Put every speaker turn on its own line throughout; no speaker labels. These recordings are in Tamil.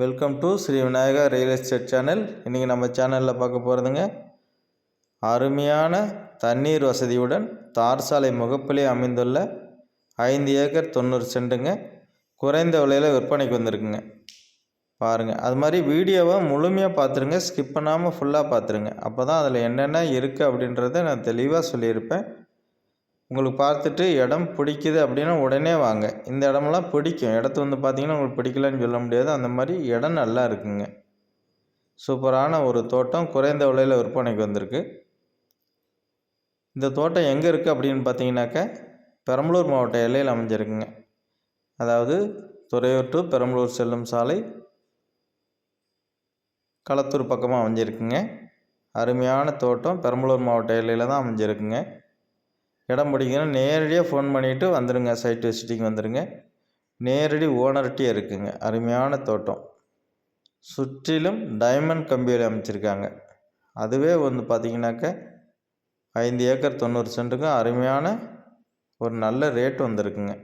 Welcome to Sri Vinayaka real estate channel இன்றைக்கி நம்ம சேனலில் பார்க்க போகிறதுங்க அருமையான தண்ணீர் வசதியுடன் தார் சாலை முகப்பிலே அமைந்துள்ள ஐந்து ஏக்கர் தொண்ணூறு சென்ட்டுங்க குறைந்த விலையில் விற்பனைக்கு வந்திருக்குங்க. பாருங்கள் அது மாதிரி வீடியோவை முழுமையாக பார்த்துருங்க. ஸ்கிப் பண்ணாமல் ஃபுல்லாக பார்த்துருங்க. அப்போ தான் அதில் என்னென்ன இருக்குது அப்படின்றத நான் தெளிவாக சொல்லியிருப்பேன். உங்களுக்கு பார்த்துட்டு இடம் பிடிக்குது அப்படின்னா உடனே வாங்க. இந்த இடமெல்லாம் பிடிக்கும். இடத்த வந்து பார்த்திங்கன்னா உங்களுக்கு பிடிக்கலன்னு சொல்ல முடியாது. அந்த மாதிரி இடம் நல்லா இருக்குங்க. சூப்பரான ஒரு தோட்டம் குறைந்த விலையில் விற்பனைக்கு வந்திருக்கு. இந்த தோட்டம் எங்கே இருக்குது அப்படின்னு பார்த்தீங்கன்னாக்கா பெரம்பலூர் மாவட்ட எல்லையில் அமைஞ்சிருக்குங்க. அதாவது துறையூர் டு பெரம்பலூர் செல்லும் சாலை களத்தூர் பக்கமாக அமைஞ்சிருக்குங்க. அருமையான தோட்டம் பெரம்பலூர் மாவட்ட எல்லையில் தான் அமைஞ்சிருக்குங்க. இடம் பிடிக்கணும் நேரடியாக ஃபோன் பண்ணிவிட்டு வந்துடுங்க சைட் விசிட்டிங் வந்துடுங்க நேரடி ஓனர்கிட்டே இருக்குங்க. அருமையான தோட்டம். சுற்றிலும் டைமண்ட் கம்பியில் அமைச்சிருக்காங்க. அதுவே வந்து பார்த்திங்கனாக்க ஐந்து ஏக்கர் தொண்ணூறு சென்ட்டுக்கும் அருமையான ஒரு நல்ல ரேட் வந்திருக்குங்க.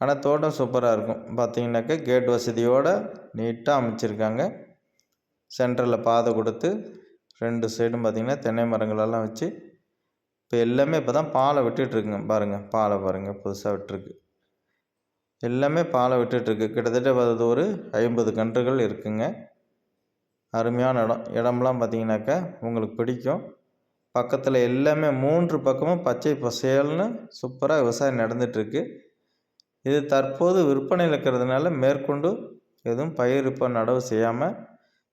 ஆனால் தோட்டம் சூப்பராக இருக்கும். பார்த்திங்கனாக்க கேட் வசதியோடு நீட்டாக அமைச்சிருக்காங்க. சென்டரில் பாதை கொடுத்து ரெண்டு சைடும் பார்த்திங்கன்னா தென்னை மரங்களெல்லாம் வச்சு இப்போ எல்லாமே இப்போ தான் பாலை விட்டுட்ருக்குங்க பாருங்கள் பாலை பாருங்கள் புதுசாக விட்டுருக்கு. எல்லாமே பாலை விட்டுட்ருக்கு கிட்டத்தட்ட அது ஒரு ஐம்பது கன்றுகள் இருக்குங்க. அருமையான இடம். இடம்லாம் பார்த்தீங்கன்னாக்கா உங்களுக்கு பிடிக்கும். பக்கத்தில் எல்லாமே மூன்று பக்கமும் பச்சை பசேல்னு சூப்பராக விவசாயம் நடந்துகிட்ருக்கு இது தற்போது விற்பனையில் இருக்கிறதுனால மேற்கொண்டு எதுவும் பயிர் இப்போ நடவு செய்யாமல்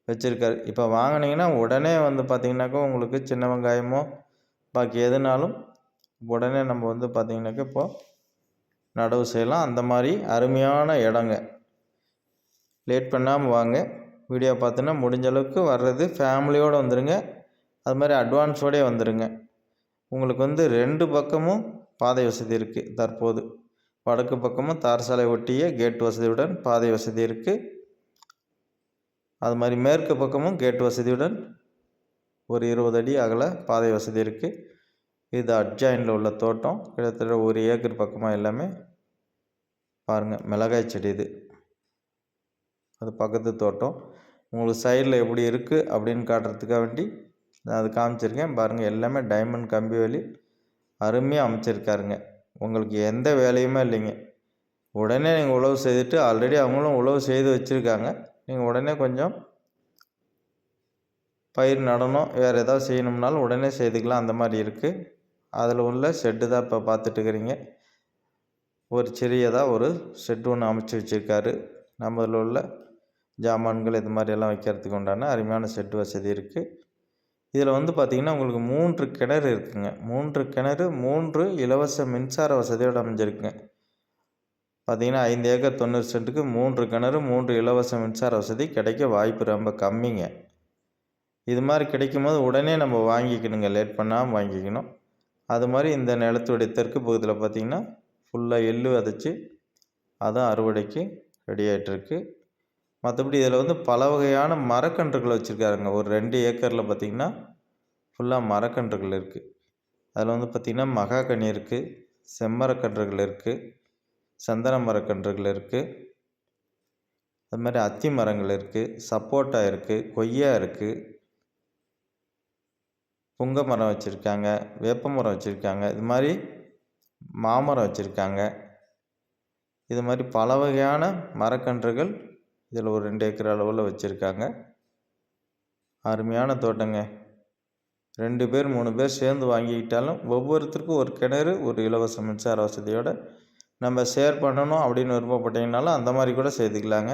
வச்சுருக்காரு. இப்போ வாங்கினீங்கன்னா உடனே வந்து பார்த்திங்கனாக்கா உங்களுக்கு சின்ன வெங்காயமோ பாக்கி எதுனாலும் உடனே நம்ம வந்து பார்த்திங்கனாக்கா இப்போது நடவு செய்யலாம். அந்த மாதிரி அருமையான இடங்க. லேட் பண்ணாமல் வாங்க. வீடியோ பார்த்தோன்னா முடிஞ்ச அளவுக்கு வர்றது ஃபேமிலியோடு வந்துடுங்க அது மாதிரி அட்வான்ஸோடே வந்துடுங்க உங்களுக்கு வந்து ரெண்டு பக்கமும் பாதை வசதி இருக்குது தற்போது. வடக்கு பக்கமும் தார் சாலை ஒட்டிய கேட் வசதியுடன் பாதை வசதி இருக்குது அது மாதிரி மேற்கு பக்கமும் கேட் வசதியுடன் ஒரு இருபது அடி அகல பாதை வசதி இருக்குது இது அட்ஜாயினில் உள்ள தோட்டம். கிட்டத்தட்ட ஒரு ஏக்கர் பக்கமாக எல்லாமே பாருங்கள் மிளகாய் செடி இது. அது பக்கத்து தோட்டம். உங்களுக்கு சைடில் எப்படி இருக்குது அப்படின்னு காட்டுறதுக்காக வேண்டி நான் அது காமிச்சிருக்கேன். பாருங்கள் எல்லாமே டைமண்ட் கம்பி வேலி அருமையாக அமைச்சிருக்காருங்க. உங்களுக்கு எந்த வேலையுமே இல்லைங்க. உடனே நீங்கள் உழவு செய்துட்டு ஆல்ரெடி அவங்களும் உழவு செய்து வச்சுருக்காங்க. நீங்கள் உடனே கொஞ்சம் பயிர் நடணும் வேறு ஏதாவது செய்யணும்னாலும் உடனே செய்துக்கலாம். அந்த மாதிரி இருக்குது அதில் உள்ள ஷெட்டு தான் இப்போ பார்த்துட்டு இருக்கிறீங்க ஒரு சிறியதாக ஒரு ஷெட் ஒன்று அமைச்சு வச்சுருக்காரு. நம்ம அதில் உள்ள ஜாமான்கள் இது மாதிரியெல்லாம் வைக்கிறதுக்கு உண்டான அருமையான ஷெட் வசதி இருக்குது இதில் வந்து பார்த்திங்கன்னா உங்களுக்கு மூன்று கிணறு இருக்குங்க. மூன்று கிணறு மூன்று இலவச மின்சார வசதியோடு அமைஞ்சிருக்குங்க. பார்த்திங்கன்னா ஐந்து ஏக்கர் தொண்ணூறு சென்ட்டுக்கு மூன்று கிணறு மூன்று இலவச மின்சார வசதி கிடைக்க வாய்ப்பு ரொம்ப கம்மிங்க. இது மாதிரி கிடைக்கும் போது உடனே நம்ம வாங்கிக்கணுங்க. லேட் பண்ணாமல் வாங்கிக்கணும். அது மாதிரி இந்த நிலத்துடைய தெற்கு பகுதியில் பார்த்திங்கன்னா ஃபுல்லாக எள்ளு விதைச்சி அதுவும் அறுவடைக்கு ரெடி ஆகிட்டுருக்கு மற்றபடி இதில் வந்து பல வகையான மரக்கன்றுகள் வச்சுருக்காருங்க. ஒரு ரெண்டு ஏக்கரில் பார்த்திங்கன்னா ஃபுல்லாக மரக்கன்றுகள் இருக்குது அதில் வந்து பார்த்திங்கன்னா மகாகனி இருக்குது செம்மரக்கன்றுகள் இருக்குது சந்தன மரக்கன்றுகள் இருக்குது அது மாதிரி அத்தி மரங்கள் இருக்குது சப்போட்டா இருக்குது கொய்யா இருக்குது புங்க மரம் வச்சுருக்காங்க வேப்ப மரம் வச்சுருக்காங்க இது மாதிரி மாமரம் வச்சுருக்காங்க. இது மாதிரி பல வகையான மரக்கன்றுகள் இதில் ஒரு ரெண்டு ஏக்கர் அளவில் வச்சுருக்காங்க. அருமையான தோட்டங்க. ரெண்டு பேர் மூணு பேர் சேர்ந்து வாங்கிக்கிட்டாலும் ஒவ்வொருத்தருக்கும் ஒரு கிணறு ஒரு இலவச மின்சார வசதியோடு நம்ம ஷேர் பண்ணணும் அப்படின்னு விருப்பப்பட்டீங்கனாலும் அந்த மாதிரி கூட செய்துக்கலாங்க.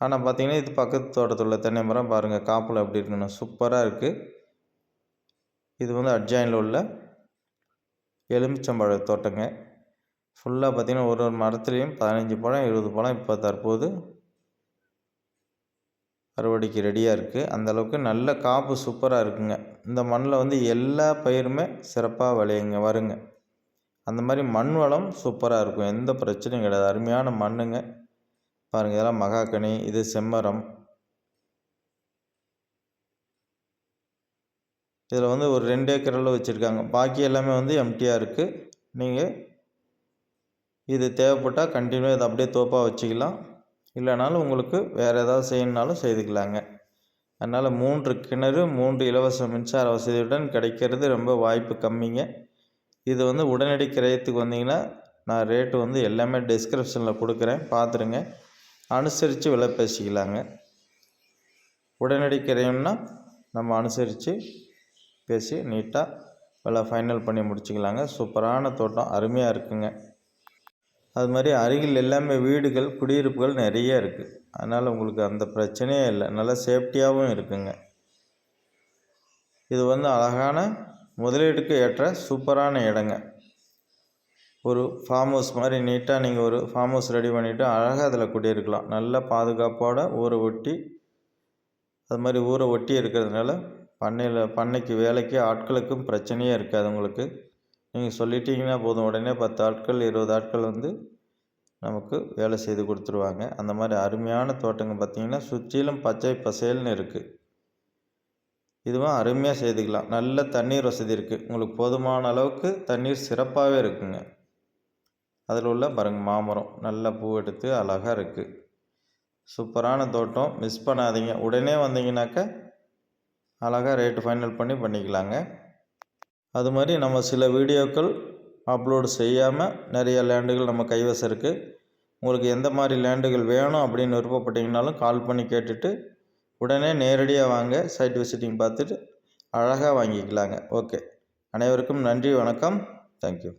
ஆனால் பார்த்தீங்கன்னா இது பக்கத்து தோட்டத்தில் உள்ள தென்னை மரம் பாருங்கள் காப்பில் எப்படி இருக்குன்னு சூப்பராக இருக்குது இது வந்து அட்ஜாயினில் உள்ள எலுமிச்சம்பழ தோட்டங்க. ஃபுல்லாக பார்த்திங்கன்னா ஒரு ஒரு மரத்துலேயும் பதினஞ்சு பழம் இருபது பழம் இப்போ தற்போது அறுவடைக்கு ரெடியாக இருக்குது அந்தளவுக்கு நல்ல காப்பு சூப்பராக இருக்குங்க. இந்த மண்ணில் வந்து எல்லா பயிருமே சிறப்பாக விளையுங்க வருங்க. அந்த மாதிரி மண் வளம் சூப்பராக இருக்கும். எந்த பிரச்சனையும் கிடையாது. அருமையான மண்ணுங்க. பாருங்கள் இதெல்லாம் மகாக்கனி இது செம்மரம். இதில் வந்து ஒரு ரெண்டு ஏக்கர் அளவு வச்சுருக்காங்க. பாக்கி எல்லாமே வந்து எம்டியாக இருக்குது நீங்கள் இது தேவைப்பட்டால் கண்டினியூ இதை அப்படியே தோப்பாக வச்சுக்கலாம். இல்லைனாலும் உங்களுக்கு வேறு ஏதாவது செய்யணுனாலும் செய்துக்கலாங்க. அதனால் மூன்று கிணறு மூன்று இலவச மின்சார வசதியுடன் கிடைக்கிறது ரொம்ப வாய்ப்பு கம்மிங்க. இது வந்து உடனடி கிரயத்துக்கு வந்தீங்கன்னா நான் ரேட்டு வந்து எல்லாமே டிஸ்கிரிப்ஷனில் கொடுக்குறேன். பார்த்துருங்க. அனுசரித்து விலை பேசிக்கலாங்க. உடனடி கிரயம்னா நம்ம அனுசரித்து பேசி நீட்டாக எல்லாம் ஃபைனல் பண்ணி முடிச்சுக்கலாங்க. சூப்பரான தோட்டம் அருமையாக இருக்குங்க. அது மாதிரி அருகில் எல்லாமே வீடுகள் குடியிருப்புகள் நிறைய இருக்குது அதனால் உங்களுக்கு அந்த பிரச்சனையே இல்லை. நல்லா சேஃப்டியாகவும் இருக்குங்க. இது வந்து அழகான முதலீட்டுக்கு ஏற்ற சூப்பரான இடங்க. ஒரு ஃபார்ம் ஹவுஸ் மாதிரி நீட்டாக நீங்கள் ஒரு ஃபார்ம் ஹவுஸ் ரெடி பண்ணிவிட்டு அழகாக அதில் குடியிருக்கலாம். நல்ல பாதுகாப்போடு ஊரை ஒட்டி அது மாதிரி ஊரை ஒட்டி இருக்கிறதுனால பண்ணையில் பண்ணைக்கு வேலைக்கு ஆட்களுக்கும் பிரச்சனையே இருக்காது உங்களுக்கு. நீங்கள் சொல்லிட்டீங்கன்னா போதும். உடனே பத்து ஆட்கள் இருபது ஆட்கள் வந்து நமக்கு வேலை செய்து கொடுத்துருவாங்க. அந்த மாதிரி அருமையான தோட்டங்கள் பார்த்திங்கன்னா சுற்றிலும் பச்சை பசேல்னு இருக்குது இதுவும் அருமையாக செய்துக்கலாம். நல்ல தண்ணீர் வசதி இருக்குது உங்களுக்கு போதுமான அளவுக்கு தண்ணீர் சிறப்பாகவே இருக்குங்க. அதில் உள்ள பாருங்க மாமரம். நல்ல பூ எடுத்து அழகாக இருக்குது சூப்பரான தோட்டம். மிஸ் பண்ணாதீங்க. உடனே வந்தீங்கன்னாக்கா அழகாக ரேட்டு ஃபைனல் பண்ணி பண்ணிக்கலாங்க. அது மாதிரி நம்ம சில வீடியோக்கள் அப்லோடு செய்யாமல் நிறைய லேண்டுகள் நம்ம கைவசம் இருக்குது உங்களுக்கு எந்த மாதிரி லேண்டுகள் வேணும் அப்படின்னு விருப்பப்பட்டீங்கனாலும் கால் பண்ணி கேட்டுட்டு உடனே நேரடியாக வாங்க சைட் விசிட்டிங் பார்த்துட்டு அழகாக வாங்கிக்கலாங்க. ஓகே அனைவருக்கும் நன்றி வணக்கம். தேங்க்யூ